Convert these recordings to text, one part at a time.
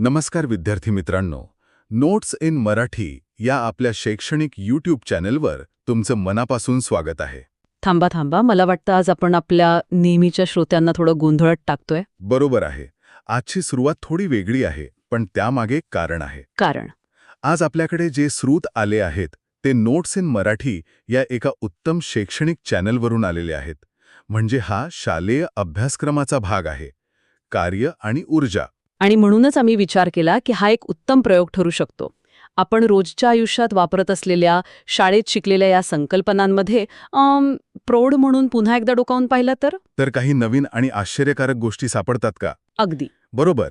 नमस्कार विद्यार्थी मित्रांनो नोट्स इन मराठी या आपल्या शैक्षणिक यूट्यूब चॅनलवर तुमचं मनापासून स्वागत आहे. थांबा थांबा. मला वाटतं आज आपण आपल्या नेहमीच्या श्रोत्यांना थोडं गोंधळात टाकतोय. बरोबर आहे. आजची सुरुवात थोडी वेगळी आहे पण त्यामागे कारण आहे. कारण. आज आपल्याकडे जे स्रोत आले आहेत ते नोट्स इन मराठी या एका उत्तम शैक्षणिक चॅनलवरून आलेले आहेत. म्हणजे हा शालेय अभ्यासक्रमाचा भाग आहे. कार्य आणि ऊर्जा. आणि म्हणूनच आम्ही विचार केला की हा एक उत्तम प्रयोग ठरू शकतो. आपण रोजच्या आयुष्यात वापरत असलेल्या शाळेत शिकलेल्या या संकल्पनांमध्ये प्रौढ म्हणून पुन्हा एकदा डोकावून पाहिलं तर? तर काही नवीन आणि आश्चर्यकारक गोष्टी सापडतात का? अगदी. बरोबर.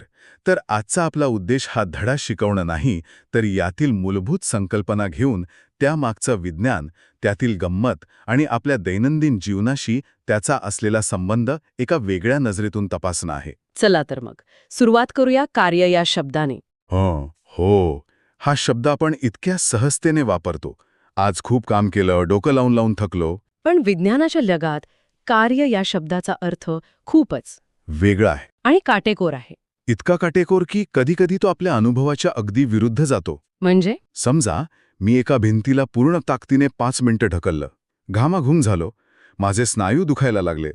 तर आजचा आपला उद्देश हा धडा शिकवणं नाही तर यातील मूलभूत संकल्पना घेऊन त्यामागचं विज्ञान त्यातील गंमत आणि आपल्या दैनंदिन जीवनाशी त्याचा असलेला संबंध एका वेगळ्या नजरेतून तपासणं आहे. चला तर मग. सुरुवात करूया कार्य या शब्दाने. हो हो. हा शब्द आपण इतक्या सहजतेने वापरतो. आज खूप काम केलं डोकं लावून लावून थकलो. पण विज्ञानाच्या जगात कार्य या शब्दाचा अर्थ खूपच. वेगळा आहे. आणि काटेकोर आहे. इतका काटेकोर की कधीकधी तो आपल्या अनुभवाच्या अगदी विरुद्ध जातो. म्हणजे? समजा मी एका भिंतीला पूर्ण ताकदीने पाच मिनिटं ढकललं. घामाघूम झालो. माझे स्नायू दुखायला लागले.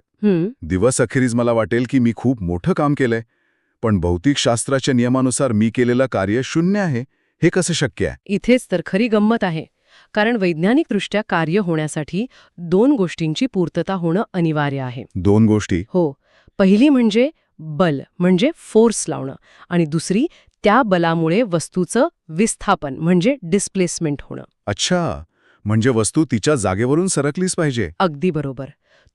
दिवस अखेरीस मला वाटेल की मी खूप मोठं काम केलंय. पण भौतिकशास्त्राच्या नियमानुसार मी केलेलं कार्य शून्य आहे हे कसं शक्य आहे? इथेच तर खरी गंमत आहे. कारण वैज्ञानिकदृष्ट्या कार्य होण्यासाठी दोन गोष्टींची पूर्तता होणं अनिवार्य आहे. दोन गोष्टी? हो. पहिली म्हणजे बल म्हणजे फोर्स लावणं. आणि दुसरी त्या बलामुळे वस्तूचं विस्थापन म्हणजे डिस्प्लेसमेंट होणं. अच्छा म्हणजे वस्तू तिच्या जागेवरून सरकलीच पाहिजे. अगदी बरोबर.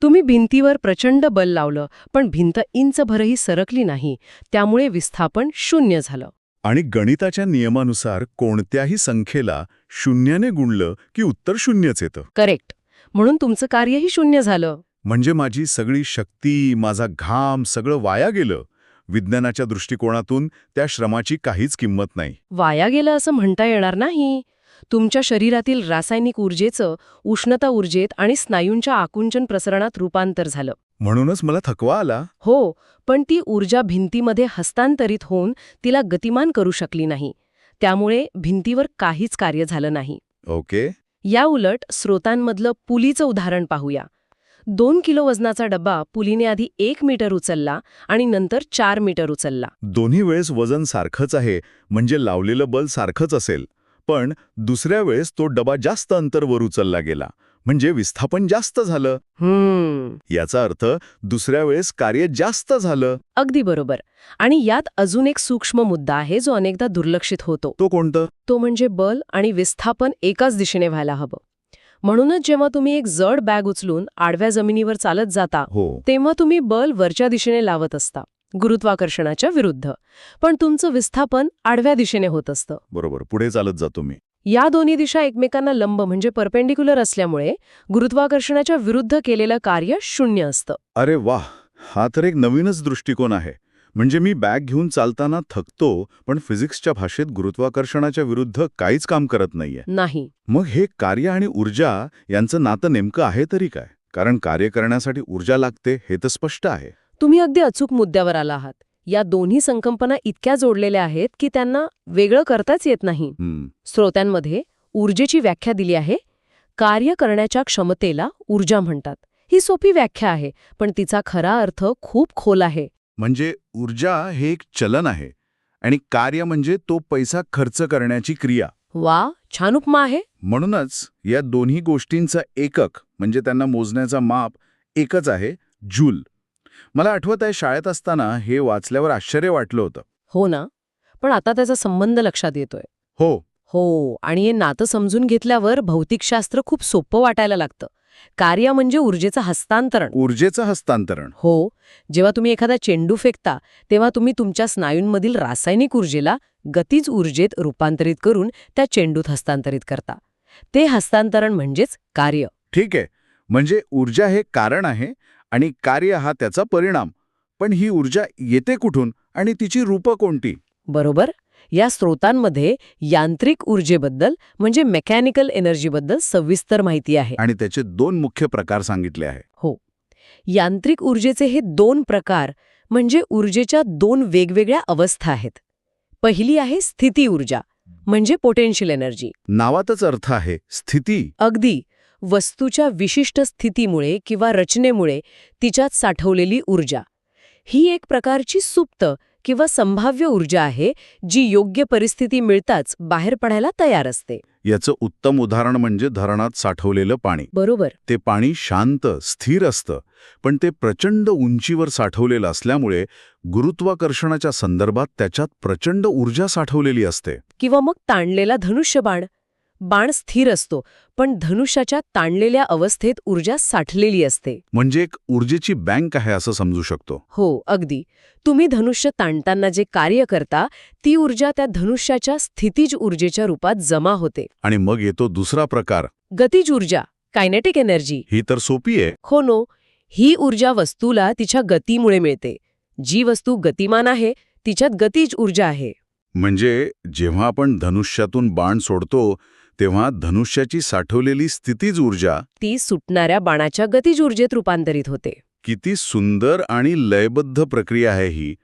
तुम्ही भिंतीवर प्रचंड बल लावलं पण भिंत इंचभरही सरकली नाही. त्यामुळे विस्थापन शून्य झालं. आणि गणिताच्या नियमानुसार कोणत्याही संख्येला शून्याने गुणलं की उत्तर शून्यच येतं. करेक्ट. म्हणून तुमचं कार्यही शून्य झालं. म्हणजे माझी सगळी शक्ती माझा घाम सगळं वाया गेलं. विज्ञानाच्या दृष्टिकोनातून त्या श्रमाची काहीच किंमत नाही. वाया गेलं असं म्हणता येणार नाही. तुमच्या शरीरातील रासायनिक ऊर्जेचं उष्णता ऊर्जेत आणि स्नायूंच्या आकुंचन प्रसरणात रूपांतर झालं. म्हणूनच मला थकवा आला. हो पण ती ऊर्जा भिंतीमध्ये हस्तांतरित होऊन तिला गतिमान करू शकली नाही. त्यामुळे भिंतीवर काहीच कार्य झालं नाही. ओके. या उलट स्रोतांमधलं पुलीचं उदाहरण पाहूया. दोन किलो वजनाचा डब्बा पुलीने आधी एक मीटर उचलला आणि नंतर चार मीटर उचलला. दोन्ही वेळेस वजन सारखंच आहे म्हणजे लावलेलं बल सारखंच असेल. पण दुसऱ्या वेळेस तो डबा जास्त अंतर वर उचलला गेला म्हणजे विस्थापन जास्त झालं. हम्म. याचा अर्थ दुसऱ्या वेळेस कार्य जास्त झालं. अगदी बरोबर. आणि यात अजून एक सूक्ष्म मुद्दा आहे जो अनेकदा दुर्लक्षित होतो. तो कोणतं? तो म्हणजे बल आणि विस्थापन एकाच दिशेने व्हायला हवं. म्हणूनच जेव्हा तुम्ही एक जड बॅग उचलून आडव्या जमिनीवर चालत जाता हो. तेव्हा तुम्ही बल वरच्या दिशेने लावत असता गुरुत्वाकर्षणाच्या विरुद्ध. पण तुमचं विस्थापन आडव्या दिशेने होत असतं. बरोबर. पुढे चालत जातो मी. या दोन्ही दिशा एकमेकांना लंब म्हणजे परपेंडिक्युलर असल्यामुळे गुरुत्वाकर्षणाच्या विरुद्ध केलेलं कार्य शून्य असतं. अरे वाह! हा तर एक नवीनच दृष्टिकोन आहे. म्हणजे मी बॅग घेऊन चालताना थकतो पण फिजिक्सच्या भाषेत गुरुत्वाकर्षणाच्या विरुद्ध काहीच काम करत नाहीये. नाही. मग हे कार्य आणि ऊर्जा यांचं नातं नेमकं आहे तरी काय? कारण कार्य करण्यासाठी ऊर्जा लागते हे तर स्पष्ट आहे. तुम्ही अगदी अचूक मुद्द्यावर आला आहात. या दोन्ही संकल्पना इतक्या जोडलेल्या आहेत की त्यांना वेगळं करताच येत नाही. हम्म, स्रोतांमध्ये ऊर्जेची व्याख्या दिली आहे. कार्य करण्याच्या क्षमतेला ऊर्जा म्हणतात. ही सोपी व्याख्या आहे पण तिचा खरा अर्थ खूप खोल आहे. म्हणजे ऊर्जा हे एक चलन आहे आणि कार्य म्हणजे तो पैसा खर्च करण्याची क्रिया. वा छान उपमा आहे. म्हणूनच या दोन्ही गोष्टींचा एकक म्हणजे त्यांना मोजण्याचा माप एकच आहे जूल. मला आठवत आहे शाळेत असताना हे वाचल्यावर आश्चर्य वाटलं होतं. हो ना पण आता त्याचा संबंध लक्षात येतोय. हो. हो आणि हे नातं समजून घेतल्यावर भौतिकशास्त्र खूप सोपं वाटायला लागतं. कार्य म्हणजे ऊर्जेचं हस्तांतरण. ऊर्जेचं हस्तांतरण. हो जेव्हा तुम्ही एखादा चेंडू फेकता तेव्हा तुम्ही तुमच्या स्नायूंमधील रासायनिक ऊर्जेला गतीज ऊर्जेत रूपांतरित करून त्या चेंडूत हस्तांतरित करता. ते हस्तांतरण म्हणजेच कार्य. ठीक आहे. म्हणजे ऊर्जा हे कारण आहे आणि कार्य हा त्याचा परिणाम. पण ही ऊर्जा येते कुठून आणि तिची रूपं कोणती? बरोबर? या स्रोतांमध्ये यांत्रिक ऊर्जेबद्दल म्हणजे मेकॅनिकल एनर्जीबद्दल सविस्तर माहिती आहे. आणि त्याचे दोन मुख्य प्रकार सांगितले आहे. हो. यांत्रिक ऊर्जेचे हे दोन प्रकार म्हणजे ऊर्जेच्या दोन वेगवेगळ्या अवस्था आहेत. पहिली आहे स्थिती ऊर्जा म्हणजे पोटेन्शियल एनर्जी नावातच अर्थ आहे स्थिती. अगदी. वस्तूच्या विशिष्ट स्थितीमुळे किंवा रचनेमुळे तिच्यात साठवलेली ऊर्जा. ही एक प्रकारची सुप्त किंवा संभाव्य ऊर्जा आहे जी योग्य परिस्थिती मिळताच बाहेर पडायला तयार असते. याचं उत्तम उदाहरण म्हणजे धरणात साठवलेलं पाणी. बरोबर. ते पाणी शांत स्थिर असतं पण ते प्रचंड उंचीवर साठवलेलं असल्यामुळे गुरुत्वाकर्षणाच्या संदर्भात त्याच्यात प्रचंड ऊर्जा साठवलेली असते. किंवा मग ताणलेला धनुष्यबाण बाण स्थिर असतो पण धनुष्याच्या ताणलेल्या अवस्थेत ऊर्जा साठलेली असते. म्हणजे एक ऊर्जेची बँक आहे असं समजू शकतो. हो अगदी. तुम्ही धनुष्य ताणताना जे कार्य करता ती ऊर्जा त्या धनुष्याच्या स्थितीज ऊर्जेच्या रूपात जमा होते. आणि मग येतो दुसरा प्रकार. गतिज ऊर्जा कायनेटिक एनर्जी ही तर सोपी आहे. हो नो ही ऊर्जा वस्तूला तिच्या गतीमुळे मिळते. जी वस्तू गतिमान आहे तिच्यात गतिज ऊर्जा आहे. म्हणजे जेव्हा आपण धनुष्यातून बाण सोडतो तेव्हा धनुष्याची साठवलेली स्थितीज ऊर्जा ती सुटणाऱ्या बाणाच्या गतिज ऊर्जेत रूपांतरित होते. किती सुंदर आणि लयबद्ध प्रक्रिया आहे ही.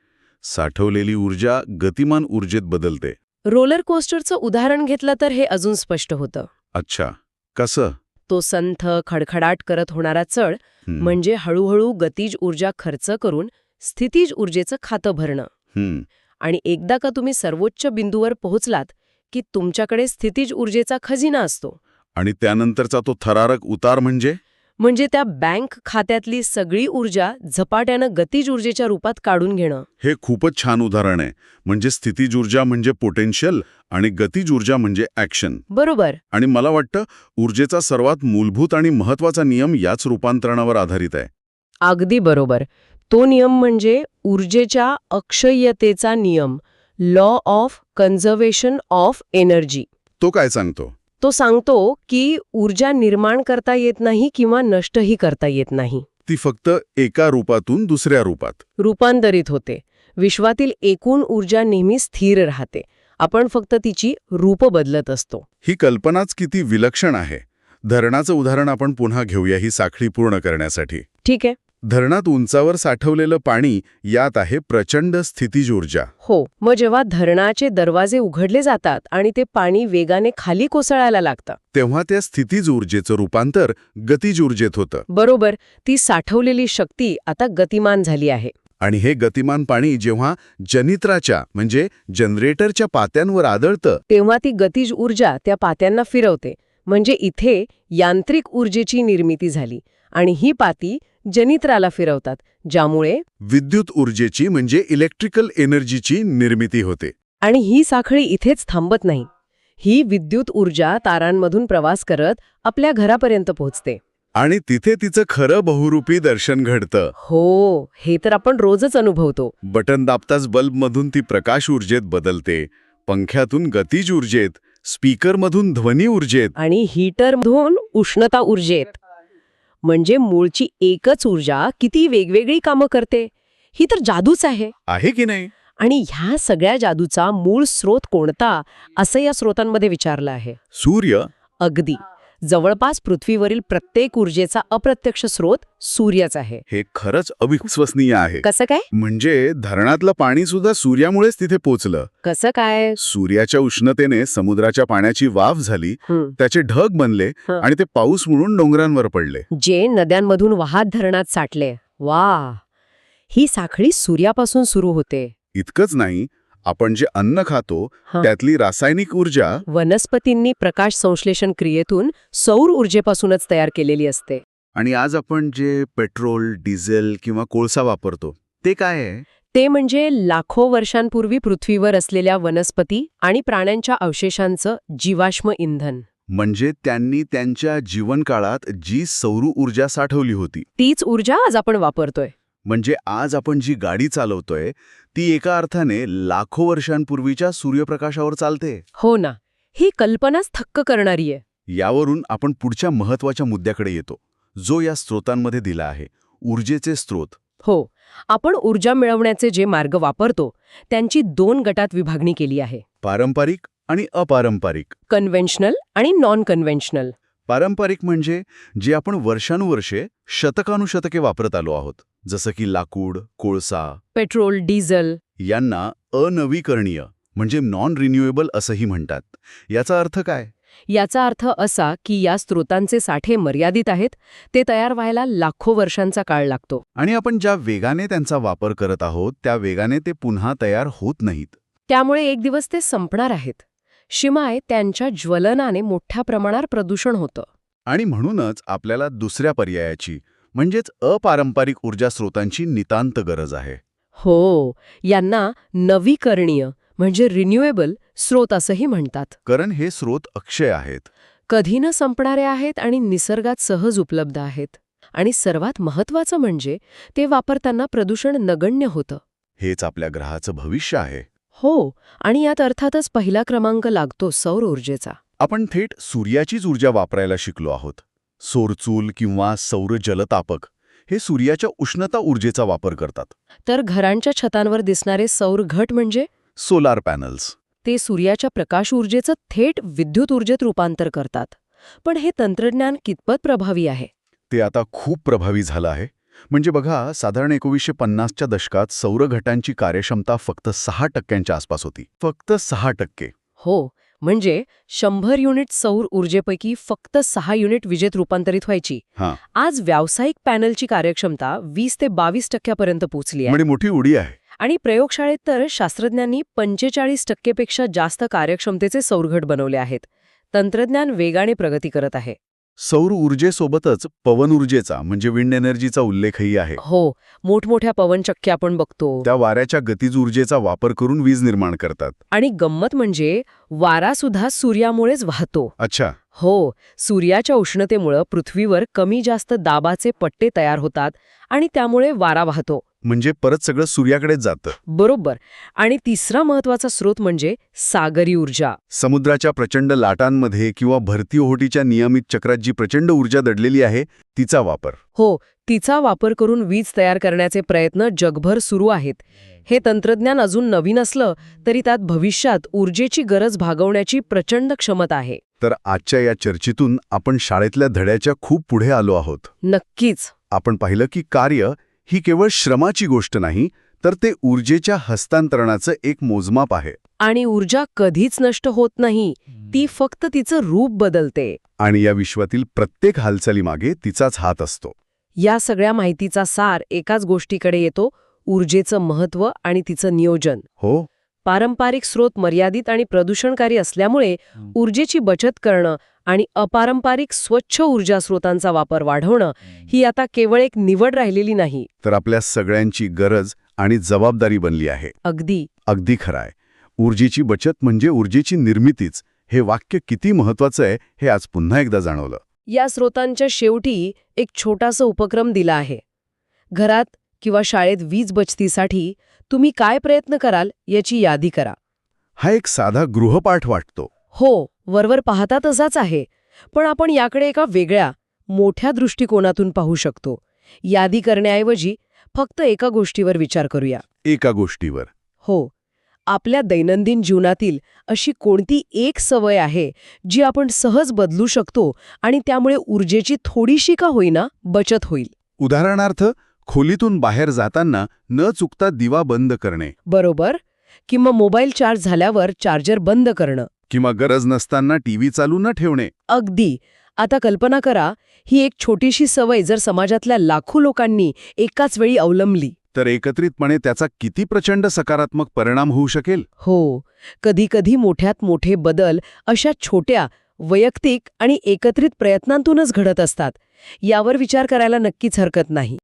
साठवलेली ऊर्जा गतिमान ऊर्जेत बदलते. रोलर कोस्टरचं उदाहरण घेतलं तर हे अजून स्पष्ट होतं. अच्छा. कसं? तो संथ खडखडाट करत होणारा चढ म्हणजे हळूहळू गतिज ऊर्जा खर्च करून स्थितीज ऊर्जेचं खातं भरणं. आणि एकदा का तुम्ही सर्वोच्च बिंदूवर पोहोचलात की तुमच्याकडे स्थितीज ऊर्जेचा खजिना असतो. आणि त्यानंतरचा तो थरारक उतार म्हणजे? म्हणजे त्या बँक खात्यातली सगळी ऊर्जा झपाट्यानं गतिज ऊर्जेच्या रूपात काढून घेणं. हे खूपच छान उदाहरण आहे. म्हणजे स्थितीज ऊर्जा म्हणजे पोटेन्शियल आणि गतिज ऊर्जा म्हणजे ॲक्शन बरोबर. आणि मला वाटतं ऊर्जेचा सर्वात मूलभूत आणि महत्त्वाचा नियम याच रूपांतरणावर आधारित आहे. अगदी बरोबर. तो नियम म्हणजे ऊर्जेच्या अक्षय्यतेचा नियम. Law of conservation of energy तो काय सांगतो? तो सांगतो की ऊर्जा निर्माण करता येत नाही किंवा नष्टही करता येत नाही. ती फक्त एका रूपातून दुसऱ्या रूपात. रूपांतरित होते. विश्वातील एकूण ऊर्जा नेहमी स्थिर राहते. आपण फक्त तिची रूप बदलत असतो. ही कल्पनाच किती विलक्षण आहे. धरणाचं उदाहरण आपण पुन्हा घेऊया ही साखळी पूर्ण करण्यासाठी. ठीक आहे. धरणात उंचावर साठवलेलं पाणी यात आहे प्रचंड स्थितीज ऊर्जा हो मग जेव्हा धरणाचे दरवाजे उघडले जातात आणि ते पाणी वेगाने खाली कोसळायला लागतं. तेव्हा त्या स्थितीज ऊर्जेचं रूपांतर गतिज ऊर्जेत होतं. बरोबर ती साठवलेली शक्ती आता गतिमान झाली आहे. आणि हे गतिमान पाणी जेव्हा जनित्राच्या म्हणजे जनरेटरच्या पात्यांवर आदळतं तेव्हा ती गतिज ऊर्जा त्या पात्यांना फिरवते. म्हणजे इथे यांत्रिक ऊर्जेची निर्मिती झाली आणि ही पाती जनित्राला फिरवतात ज्यामुळे विद्युत ऊर्जेची म्हणजे इलेक्ट्रिकल एनर्जीची निर्मिती होते. आणि ही साखळी इथेच थांबत नाही. ही विद्युत ऊर्जा तारांमधून प्रवास करत आपल्या घरापर्यंत पोहोचते. आणि तिथे तिचं खरं बहुरूपी दर्शन घडतं. हो हे तर आपण रोजच अनुभवतो. बटन दाबताच बल्बमधून ती प्रकाश ऊर्जेत बदलते पंख्यातून गतिज ऊर्जेत स्पीकरमधून ध्वनी ऊर्जेत. आणि हीटरमधून उष्णता ऊर्जेत. म्हणजे मूळची एकच ऊर्जा किती वेगवेगळी कामं करते? ही तर जादूच आहे. आहे की नाही? आणि ह्या सगळ्या जादूचा मूळ स्रोत कोणता असं या स्रोतांमध्ये विचारलं आहे? सूर्य. अगदी. जवळपास पृथ्वीवरील प्रत्येक ऊर्जेचा अप्रत्यक्ष स्रोत सूर्यच आहे. हे खरंच अविश्वसनीय आहे. कसं काय? म्हणजे धरणातलं पाणी सुद्धा सूर्यामुळेच तिथे पोचलं. कसं काय? सूर्याच्या उष्णतेने समुद्राच्या पाण्याची वाफ झाली. त्याचे ढग बनले. आणि ते पाऊस म्हणून डोंगरांवर पडले. जे नद्यांमधून वाहत धरणात साठले. वा ही साखळी सूर्यापासून सुरू होते. इतकंच नाही आपण जे अन्न खातो. त्यातली रासायनिक ऊर्जा वनस्पतींनी प्रकाश संश्लेषण क्रियेतून सौर ऊर्जेपासूनच तयार केलेली असते. आणि आज आपण जे पेट्रोल डिझेल किंवा कोळसा वापरतो ते काय आहे? ते म्हणजे लाखो वर्षांपूर्वी पृथ्वीवर असलेल्या वनस्पती आणि प्राण्यांच्या अवशेषांचं जीवाश्म इंधन. म्हणजे त्यांनी त्यांच्या जीवनकाळात जी सौर ऊर्जा साठवली होती. तीच ऊर्जा आज आपण वापरतोय. म्हणजे आज आपण जी गाडी चालवतोय ती एका अर्थाने लाखो वर्षांपूर्वीच्या सूर्यप्रकाशावर चालते. हो ना. ही कल्पनाच थक्क करणारी आहे. यावरून आपण पुढच्या महत्त्वाच्या मुद्द्याकडे येतो जो या स्रोतांमध्ये दिला आहे ऊर्जेचे स्रोत. हो आपण ऊर्जा मिळवण्याचे जे मार्ग वापरतो त्यांची दोन गटात विभागणी केली आहे. पारंपरिक आणि अपारंपरिक. कन्व्हेन्शनल आणि नॉन कन्व्हेन्शनल. पारंपरिक म्हणजे जे आपण वर्षानुवर्षे शतकानुशतके वापरत आलो आहोत. जसं की लाकूड कोळसा पेट्रोल डिझेल. यांना अनवीकरणीय म्हणजे नॉन रिन्युएबल असंही म्हणतात. याचा अर्थ काय? याचा अर्थ असा की या स्रोतांचे साठे मर्यादित आहेत ते तयार व्हायला लाखो वर्षांचा काळ लागतो. आणि आपण ज्या वेगाने त्यांचा वापर करत आहोत त्या वेगाने ते पुन्हा तयार होत नाहीत. त्यामुळे एक दिवस ते संपणार आहेत. शिवाय त्यांच्या ज्वलनाने मोठ्या प्रमाणात प्रदूषण होतं. आणि म्हणूनच आपल्याला दुसऱ्या पर्यायाची म्हणजेच अपारंपरिक ऊर्जा स्रोतांची नितांत गरज आहे. हो यांना नवीकरणीय म्हणजे रिन्युएबल स्रोत असंही म्हणतात. कारण हे स्रोत अक्षय आहेत. कधी न संपणारे आहेत आणि निसर्गात सहज उपलब्ध आहेत. आणि सर्वात महत्वाचं म्हणजे ते वापरताना प्रदूषण नगण्य होतं. हेच आपल्या ग्रहाचं भविष्य आहे. हो आणि यात अर्थातच पहिला क्रमांक लागतो सौर ऊर्जेचा. आपण थेट सूर्याचीच ऊर्जा वापरायला शिकलो आहोत. सौरचूल किंवा सौर जलतापक हे सूर्याच्या उष्णता ऊर्जेचा वापर करतात. तर घरांच्या छतांवर दिसणारे सौर घट म्हणजे? Solar panels. ते सूर्याच्या प्रकाश ऊर्जेचं थेट विद्युत ऊर्जेत रूपांतर करतात. पण हे तंत्रज्ञान कितपत प्रभावी आहे? ते आता खूप प्रभावी झालं आहे. म्हणजे बघा साधारण एकोणीसशे पन्नासच्या दशकात सौरघटांची कार्यक्षमता फक्त सहा टक्क्यांच्या आसपास होती. फक्त सहा टक्के. हो म्हणजे शंभर युनिट सौर ऊर्जेपैकी फक्त सहा युनिट विजेत रूपांतरित व्हायची. हां. आज व्यावसायिक पॅनलची कार्यक्षमता वीस ते बावीस टक्क्यापर्यंत पोहोचली आहे. म्हणजे मोठी उडी आहे. आणि प्रयोगशाळेत तर शास्त्रज्ञांनी पंचेचाळीस टक्केपेक्षा जास्त कार्यक्षमतेचे सौरघट बनवले आहेत. तंत्रज्ञान वेगाने प्रगती करत आहे. सौर ऊर्जेसोबतच पवन ऊर्जेचा म्हणजे विंड एनर्जीचा उल्लेखही आहे. हो मोठमोठ्या पवनचक्क्या आपण बघतो. त्या वाऱ्याच्या गतीज ऊर्जेचा वापर करून वीज निर्माण करतात. आणि गंमत म्हणजे वारा सुद्धा सूर्यामुळेच वाहतो. अच्छा. हो सूर्याच्या उष्णतेमुळं पृथ्वीवर कमी जास्त दाबाचे पट्टे तयार होतात आणि त्यामुळे वारा वाहतो. म्हणजे परत सगळं सूर्याकडेच जातं. बरोबर. आणि तिसरा महत्त्वाचा स्रोत म्हणजे सागरी ऊर्जा. समुद्राच्या प्रचंड लाटांमध्ये किंवा भरती ओहोटीच्या नियमित चक्रात जी प्रचंड ऊर्जा दडलेली आहे तिचा वापर. हो तिचा वापर करून वीज तयार करण्याचे प्रयत्न जगभर सुरू आहेत. हे तंत्रज्ञान अजून नवीन असलं तरी त्यात भविष्यात ऊर्जेची गरज भागवण्याची प्रचंड क्षमता आहे. तर आजच्या या चर्चेतून आपण शाळेतल्या धड्याच्या खूप पुढे आलो आहोत. नक्कीच. आपण पाहिलं की कार्य ही केवळ श्रमाची गोष्ट नाही तर ते ऊर्जेच्या हस्तांतरणाचं एक मोजमाप आहे. आणि ऊर्जा कधीच नष्ट होत नाही ती फक्त तिचं रूप बदलते. आणि या विश्वातील प्रत्येक हालचालीमागे तिचाच हात असतो. या सगळ्या माहितीचा सार एकाच गोष्टीकडे येतो ऊर्जेचं महत्त्व आणि तिचं नियोजन. हो पारंपरिक स्रोत मर्यादित आणि प्रदूषणकारी असल्यामुळे ऊर्जेची बचत करणं आणि अपारंपरिक स्वच्छ ऊर्जा स्रोतांचा वापर वाढवणं ही आता केवळ एक निवड राहिलेली नाही. तर आपल्या सगळ्यांची गरज आणि जबाबदारी बनली आहे. अगदी. अगदी खराय. ऊर्जेची बचत म्हणजे ऊर्जेची निर्मितीच. हे वाक्य किती महत्वाचं आहे हे आज पुन्हा एकदा जाणवलं. या स्रोतांच्या शेवटी एक छोटासा उपक्रम दिला आहे. घरात किंवा शाळेत वीज बचतीसाठी तुम्ही काय प्रयत्न कराल याची यादी करा. हा एक साधा गृहपाठ वाटतो. हो वरवर पाहता तसाच आहे. पण आपण याकडे एका वेगळ्या मोठ्या दृष्टिकोनातून पाहू शकतो. यादी करण्याऐवजी फक्त एका गोष्टीवर विचार करूया. एका गोष्टीवर. हो आपल्या दैनंदिन जीवनातील अशी कोणती एक सवय आहे जी आपण सहज बदलू शकतो आणि त्यामुळे ऊर्जेची थोडीशी का होईना बचत होईल? उदाहरणार्थ खोलीतून बाहेर जाताना न चुकता दिवा बंद करणे. बरोबर. किंवा मोबाईल चार्ज झाल्यावर चार्जर बंद करणं. किंवा गरज नसताना टीव्ही चालू न ठेवणे. अगदी. आता कल्पना करा ही एक छोटीशी सवय जर समाजातल्या लाखो लोकांनी एकाच वेळी अवलंबली. तर एकत्रितपणे त्याचा किती प्रचंड सकारात्मक परिणाम होऊ शकेल? हो. कधीकधी मोठ्यात मोठे बदल अशा छोट्या वैयक्तिक आणि एकत्रित प्रयत्नांतूनच घडत असतात. यावर विचार करायला नक्कीच हरकत नाही.